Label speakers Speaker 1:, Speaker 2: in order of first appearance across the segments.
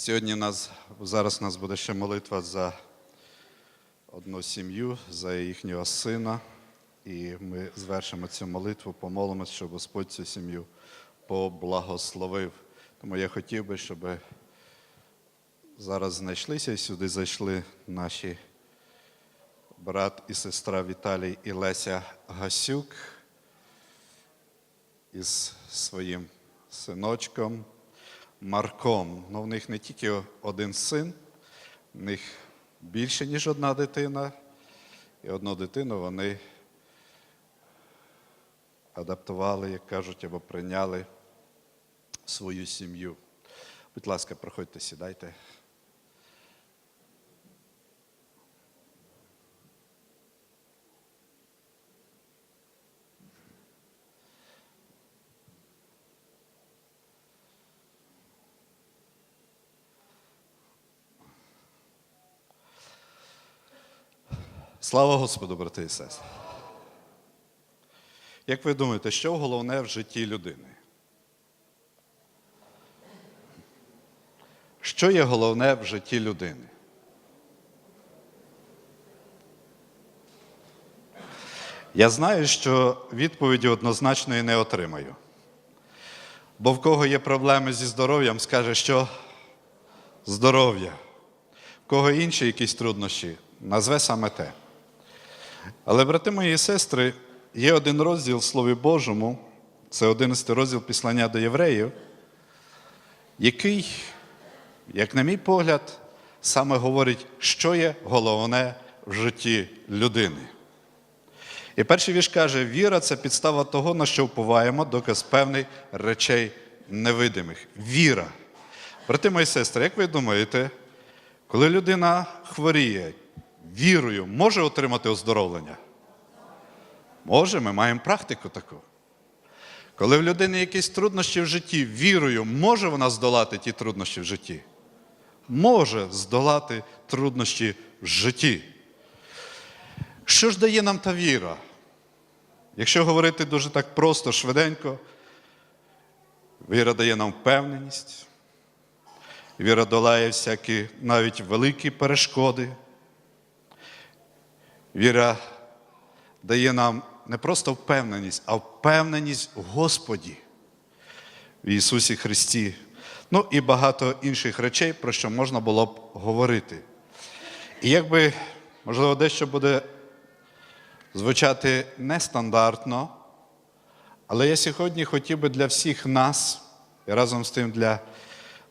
Speaker 1: Сьогодні нас, зараз у нас буде ще молитва за одну сім'ю, за їхнього сина. І ми звершимо цю молитву, помолимося, щоб Господь цю сім'ю поблагословив. Тому я хотів би, щоб зараз знайшлися і сюди зайшли наші брат і сестра Віталій і Леся Гасюк із своїм синочком Марком. Ну, в них не тільки один син, в них більше, ніж одна дитина. І одну дитину вони адаптували, як кажуть, або прийняли свою сім'ю. Будь ласка, проходьте, сідайте. Слава Господу, брати і сестри. Як ви думаєте, що головне в житті людини? Що є головне в житті людини? Я знаю, що відповіді однозначної не отримаю. Бо в кого є проблеми зі здоров'ям, скаже, що здоров'я. В кого інші якісь труднощі, назве саме те. Але, брати мої і сестри, є один розділ в Слові Божому, це 11 розділ Післання до євреїв, який, як на мій погляд, саме говорить, що є головне в житті людини. І перший вірш каже: віра це підстава того, на що впуваємо, доказ певних речей невидимих. Віра. Брати мої сестри, як ви думаєте, коли людина хворіє, вірою може отримати оздоровлення? Може, ми маємо практику таку. Коли в людини якісь труднощі в житті, вірою, може вона здолати ті труднощі в житті? Може здолати труднощі в житті. Що ж дає нам та віра? Якщо говорити дуже так просто, швиденько, віра дає нам впевненість, віра долає всякі навіть великі перешкоди. Віра дає нам не просто впевненість, а впевненість в Господі, в Ісусі Христі. Ну і багато інших речей, про що можна було б говорити. І якби, можливо, дещо буде звучати нестандартно, але я сьогодні хотів би для всіх нас, і разом з тим для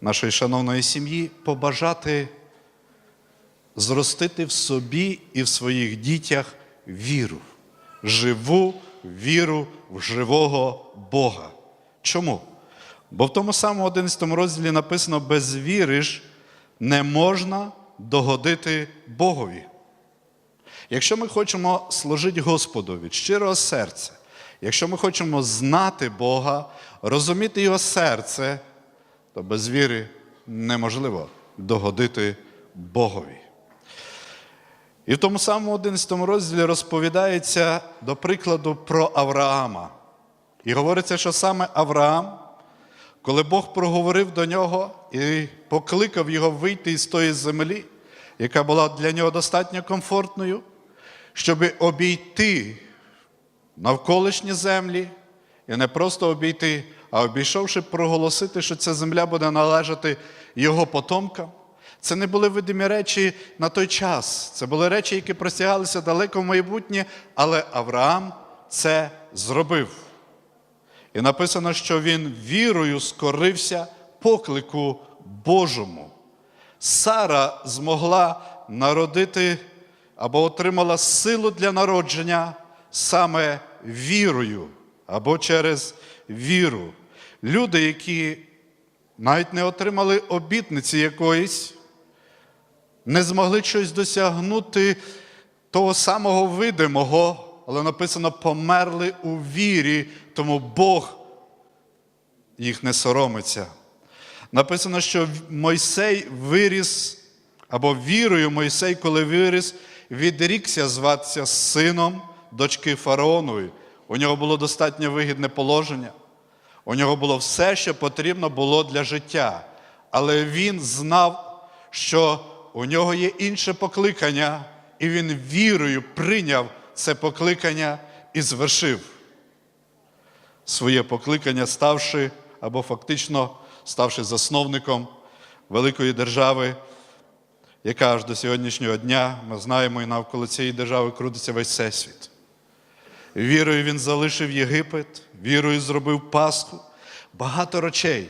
Speaker 1: нашої шановної сім'ї, побажати зростити в собі і в своїх дітях віру, живу віру в живого Бога. Чому? Бо в тому самому 11 розділі написано: без віри ж не можна догодити Богові. Якщо ми хочемо служити Господу від щирого серця, якщо ми хочемо знати Бога, розуміти Його серце, то без віри неможливо догодити Богові. І в тому самому 11 розділі розповідається до прикладу про Авраама. І говориться, що саме Авраам, коли Бог проговорив до нього і покликав його вийти із тої землі, яка була для нього достатньо комфортною, щоб обійти навколишні землі, і не просто обійти, а обійшовши, проголосити, що ця земля буде належати його потомкам. Це не були видимі речі на той час. Це були речі, які простягалися далеко в майбутнє, але Авраам це зробив. І написано, що він вірою скорився поклику Божому. Сара змогла народити або отримала силу для народження саме вірою або через віру. Люди, які навіть не отримали обітниці якоїсь, не змогли щось досягнути того самого видимого, але написано, померли у вірі, тому Бог їх не соромиться. Написано, що Мойсей виріс, або вірою Мойсей, коли виріс, відрікся зватися сином дочки фараонової. У нього було достатньо вигідне положення. У нього було все, що потрібно було для життя. але він знав, що у нього є інше покликання, і він вірою прийняв це покликання і звершив своє покликання, ставши або фактично ставши засновником великої держави, яка аж до сьогоднішнього дня, ми знаємо, і навколо цієї держави крутиться весь всесвіт. Вірою він залишив Єгипет, вірою зробив Пасху, багато речей.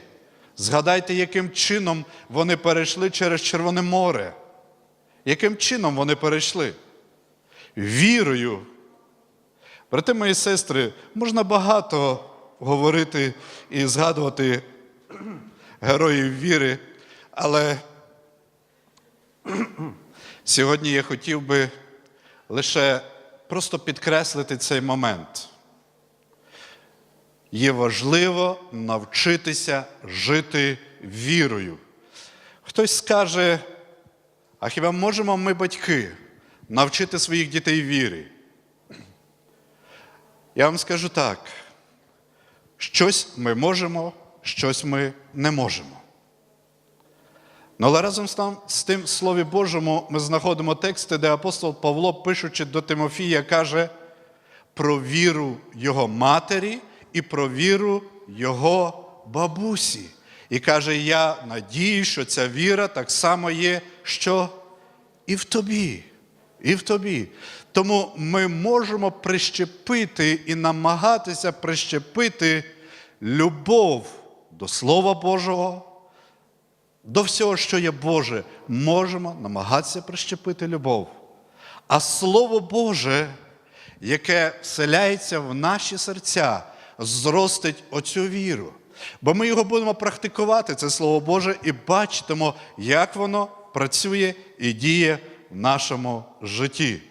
Speaker 1: Згадайте, яким чином вони перейшли через Червоне море. Яким чином вони перейшли? Вірою. Брати мої сестри, можна багато говорити і згадувати героїв віри, але сьогодні я хотів би лише просто підкреслити цей момент. Є важливо навчитися жити вірою. Хтось скаже, а хіба можемо ми, батьки, навчити своїх дітей вірі? Я вам скажу так: щось ми можемо, щось ми не можемо. Ну, але разом з тим в Слові Божому ми знаходимо тексти, де апостол Павло, пишучи до Тимофія, каже про віру його матері і про віру його бабусі. І каже: Я надію, що ця віра так само є, що і в тобі, і в тобі. Тому ми можемо прищепити і намагатися прищепити любов до Слова Божого, до всього, що є Боже, можемо намагатися прищепити любов. А Слово Боже, яке вселяється в наші серця, зростить оцю віру. Бо ми його будемо практикувати, це Слово Боже, і бачитимо, як воно працює і діє в нашому житті.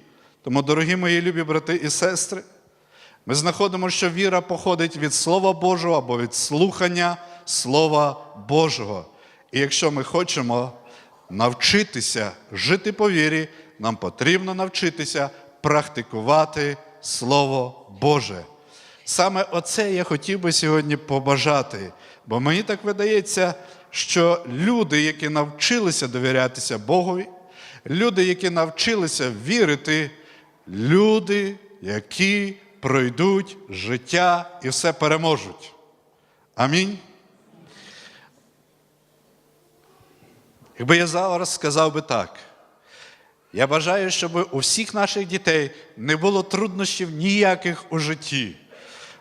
Speaker 1: Тому, дорогі мої любі брати і сестри, ми знаходимо, що віра походить від Слова Божого або від слухання Слова Божого. І якщо ми хочемо навчитися жити по вірі, нам потрібно навчитися практикувати Слово Боже. Саме оце я хотів би сьогодні побажати, бо мені так видається, що люди, які навчилися довірятися Богові, люди, які навчилися вірити, люди, які пройдуть життя і все переможуть. Амінь. Якби я зараз сказав би так, я бажаю, щоб у всіх наших дітей не було труднощів ніяких у житті.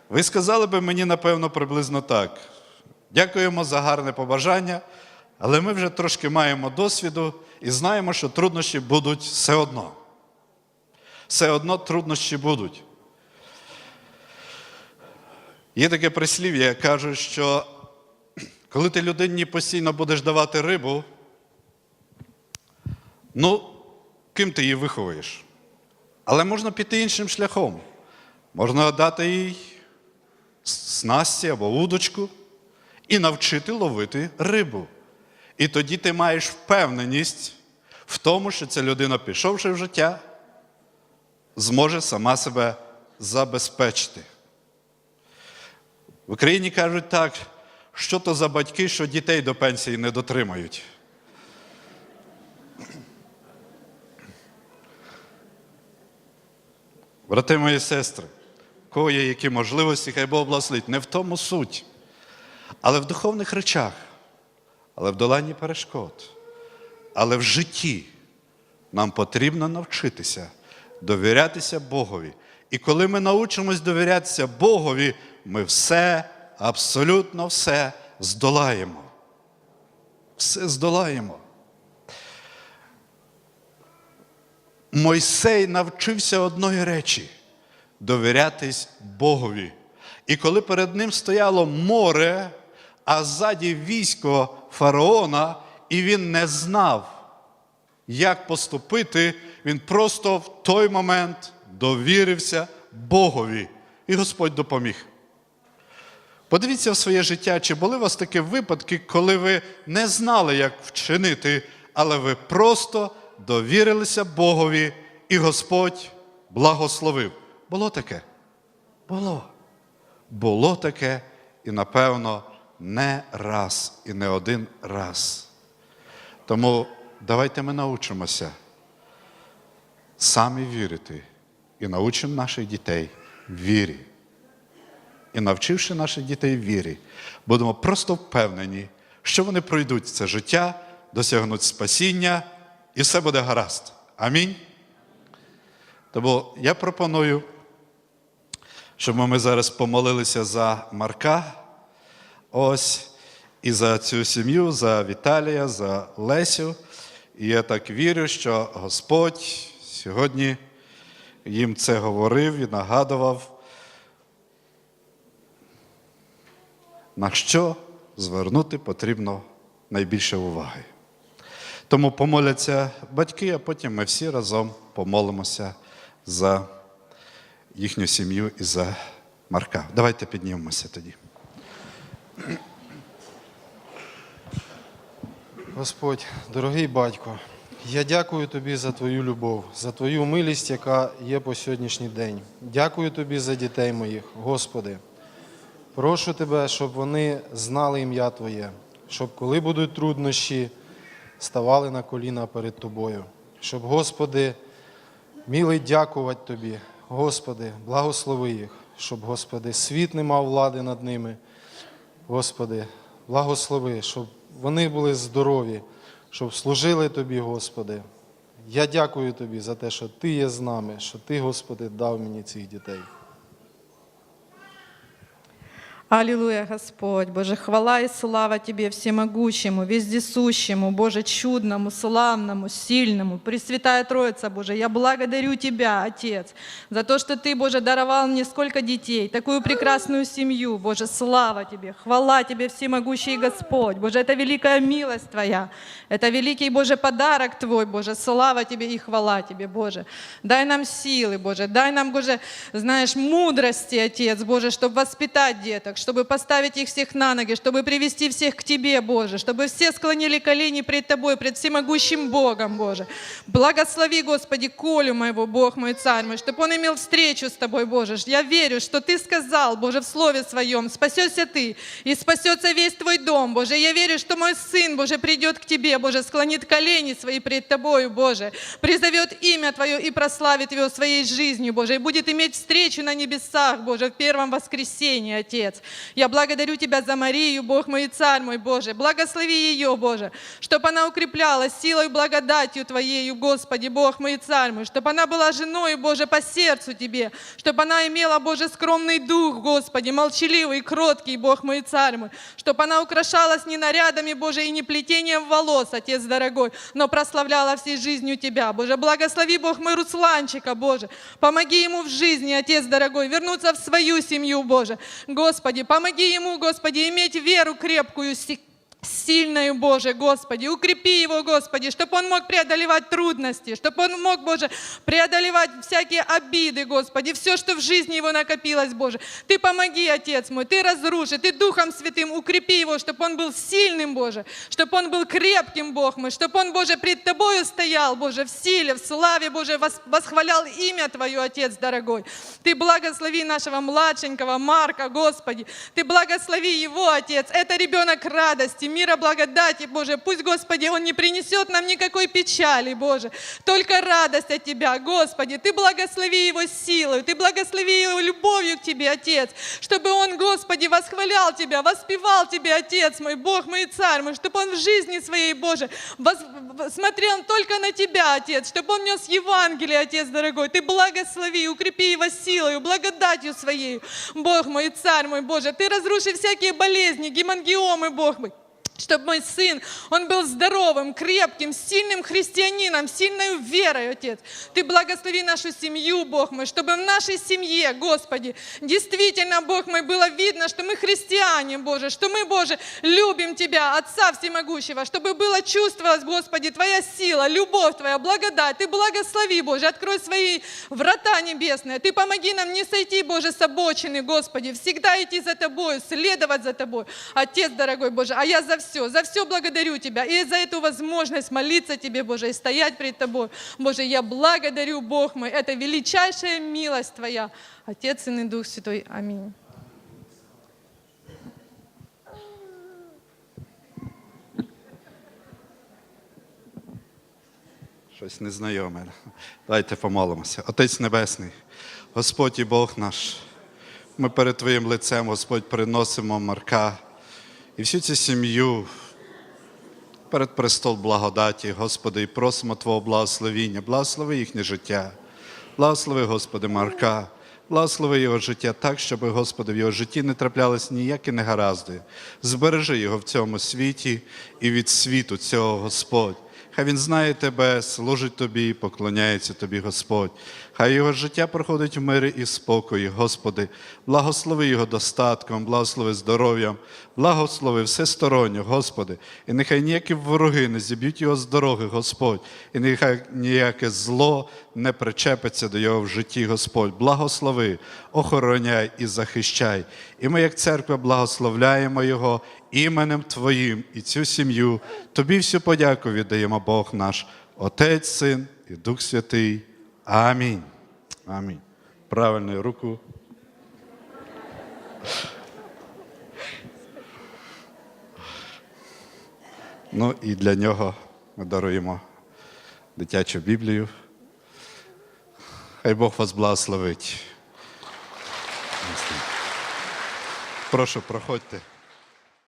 Speaker 1: Ви сказали би мені, напевно, приблизно так. Дякуємо за гарне побажання, але ми вже трошки маємо досвіду і знаємо, що труднощі будуть все одно. Все одно труднощі будуть. Є таке прислів'я, яке каже, що коли ти людині постійно будеш давати рибу, ну, ким ти її виховуєш? Але можна піти іншим шляхом. Можна дати їй снасті або удочку і навчити ловити рибу. І тоді ти маєш впевненість в тому, що ця людина, пішовши в життя, зможе сама себе забезпечити. В Україні кажуть так, що то за батьки, що дітей до пенсії не дотримають. Брати мої сестри, кого є які можливості, хай Бог благословить. Не в тому суть, але в духовних речах, але в доланні перешкод, але в житті нам потрібно навчитися довірятися Богові. І коли ми навчимось довірятися Богові, ми все, абсолютно все здолаємо. Все здолаємо. Мойсей навчився одної речі довірятись Богові. І коли перед ним стояло море, а ззаді військо фараона, і він не знав, як поступити, він просто в той момент довірився Богові. І Господь допоміг. Подивіться в своє життя, чи були у вас такі випадки, коли ви не знали, як вчинити, але ви просто довірилися Богові, і Господь благословив. Було таке? Було. Було таке, і напевно не раз і не один раз. Тому давайте ми научимося самі вірити і научимо наших дітей вірі. І навчивши наших дітей вірі, будемо просто впевнені, що вони пройдуть це життя, досягнуть спасіння, і все буде гаразд. Амінь. Тому я пропоную, щоб ми зараз помолилися за Марка. Ось і за цю сім'ю, за Віталія, за Лесю. І я так вірю, що Господь сьогодні їм це говорив і нагадував, на що звернути потрібно найбільше уваги. Тому помоляться батьки, а потім ми всі разом помолимося за їхню сім'ю і за Марка. Давайте піднімемося тоді.
Speaker 2: Господь, дорогий батько, я дякую тобі за твою любов, за твою милість, яка є по сьогоднішній день. Дякую тобі за дітей моїх, Господи. Прошу тебе, щоб вони знали ім'я Твоє, щоб коли будуть труднощі, ставали на коліна перед Тобою. Щоб, Господи, міли дякувати Тобі, Господи, благослови їх, щоб, Господи, світ не мав влади над ними. Господи, благослови, щоб вони були здорові, щоб служили Тобі, Господи. Я дякую Тобі за те, що Ти є з нами, що Ти, Господи, дав мені цих дітей.
Speaker 3: Аллилуйя, Господь, Боже, хвала и слава Тебе, всемогущему, вездесущему, Боже, чудному, славному, сильному, Пресвятая Троица, Боже, я благодарю Тебя, Отец, за то, что Ты, Боже, даровал мне сколько детей, такую прекрасную семью, Боже, слава Тебе, хвала Тебе, всемогущий Господь, Боже, это великая милость Твоя, это великий, Боже, подарок Твой, Боже, слава Тебе и хвала Тебе, Боже. Дай нам силы, Боже, дай нам, Боже, знаешь, мудрости, Отец, Боже, чтобы воспитать деток, чтобы поставить их всех на ноги, чтобы привести всех к Тебе, Боже, чтобы все склонили колени пред Тобой, пред всемогущим Богом, Боже. Благослови, Господи, Колю моего, Бог мой, Царь мой, чтобы он имел встречу с Тобой, Боже. Я верю, что Ты сказал, Боже, в Слове Своем, спасешься Ты и спасется весь Твой дом, Боже. Я верю, что мой сын, Боже, придет к Тебе, Боже, склонит колени свои пред Тобою, Боже, призовет имя Твое и прославит Его своей жизнью, Боже, и будет иметь встречу на небесах, Боже, в первом воскресенье, Отец. Я благодарю Тебя за Марию, Бог мой и Царь мой, Боже. Благослови ее, Боже, чтобы она укреплялась силой и благодатью Твоею, Господи, Бог мой и Царь мой, чтобы она была женой, Боже, по сердцу Тебе, чтобы она имела, Боже, скромный дух, Господи, молчаливый, кроткий, Бог мой и Царь мой, чтобы она украшалась не нарядами, Боже, и не плетением волос, Отец дорогой, но прославляла всей жизнью Тебя, Боже. Благослови, Бог мой, Русланчика, Боже. Помоги ему в жизни, Отец дорогой, вернуться в свою семью, Боже. Господи, помоги ему, Господи, иметь веру крепкую, сильную, Боже, Господи. Укрепи его, Господи, чтобы он мог преодолевать трудности, чтобы он мог, Боже, преодолевать всякие обиды, Господи, все, что в жизни его накопилось, Боже. Ты помоги, Отец мой, Ты разруши, Ты Духом Святым укрепи его, чтобы он был сильным, Боже, чтобы он был крепким, Бог мой, чтобы он, Боже, пред Тобою стоял, Боже, в силе, в славе, Боже, вос- восхвалял имя Твое, Отец дорогой. Ты благослови нашего младшенького Марка, Господи. Ты благослови его, Отец. Это ребенок радости, мира, благодати, Боже. Пусть, Господи, он не принесет нам никакой печали, Боже. Только радость от Тебя, Господи. Ты благослови его силой, Ты благослови его любовью к Тебе, Отец. Чтобы он, Господи, восхвалял Тебя, воспевал Тебя, Отец мой, Бог мой и Царь мой. Чтобы он в жизни своей, Боже, воз- смотрел только на Тебя, Отец. Чтобы он нес Евангелие, Отец дорогой. Ты благослови, укрепи его силой, благодатью Своей. Бог мой Царь мой, Боже. Ты разруши всякие болезни, гемангиомы, Бог мой. Чтобы мой сын, он был здоровым, крепким, сильным христианином, сильной верой, Отец. Ты благослови нашу семью, Бог мой, чтобы в нашей семье, Господи, действительно, Бог мой, было видно, что мы христиане, Боже, что мы, Боже, любим Тебя, Отца Всемогущего, чтобы было чувствовалось, Господи, Твоя сила, любовь Твоя, благодать. Ты благослови, Боже, открой свои врата небесные. Ты помоги нам не сойти, Боже, с обочины, Господи, всегда идти за Тобой, следовать за Тобой. Отец дорогой, Боже, а я за все. За все благодарю Тебя. И за эту возможность молиться Тебе, Боже, и стоять перед Тобой. Боже, я благодарю, Бог мой. Это величайшая милость Твоя. Отец, Сын и Дух Святой. Аминь.
Speaker 1: Щось незнайоме. Дайте помолимося. Отець Небесний, Господь і Бог наш. Ми перед Твоїм лицем, Господь, приносимо Марка і всю цю сім'ю перед престол благодаті, Господи, і просимо Твого благословіння, благослови їхнє життя. Благослови, Господи, Марка, благослови його життя так, щоб, Господи, в його житті не траплялись ніякі негаразди. Збережи його в цьому світі і від світу цього, Господь. Хай він знає тебе, служить тобі, поклоняється тобі, Господь. Хай його життя проходить в мирі і спокої, Господи. Благослови його достатком, благослови здоров'ям, благослови всесторонньо, Господи. І нехай ніякі вороги не зіб'ють його з дороги, Господь, і нехай ніяке зло не причепиться до його в житті, Господь. Благослови, охороняй і захищай. І ми, як церква, благословляємо Його іменем Твоїм і цю сім'ю. Тобі всю подяку віддаємо Бог наш, Отець, Син і Дух Святий. Амінь. Амінь. Правильною руку. Ну і для нього ми даруємо дитячу Біблію. Хай Бог вас благословить. Прошу, проходьте.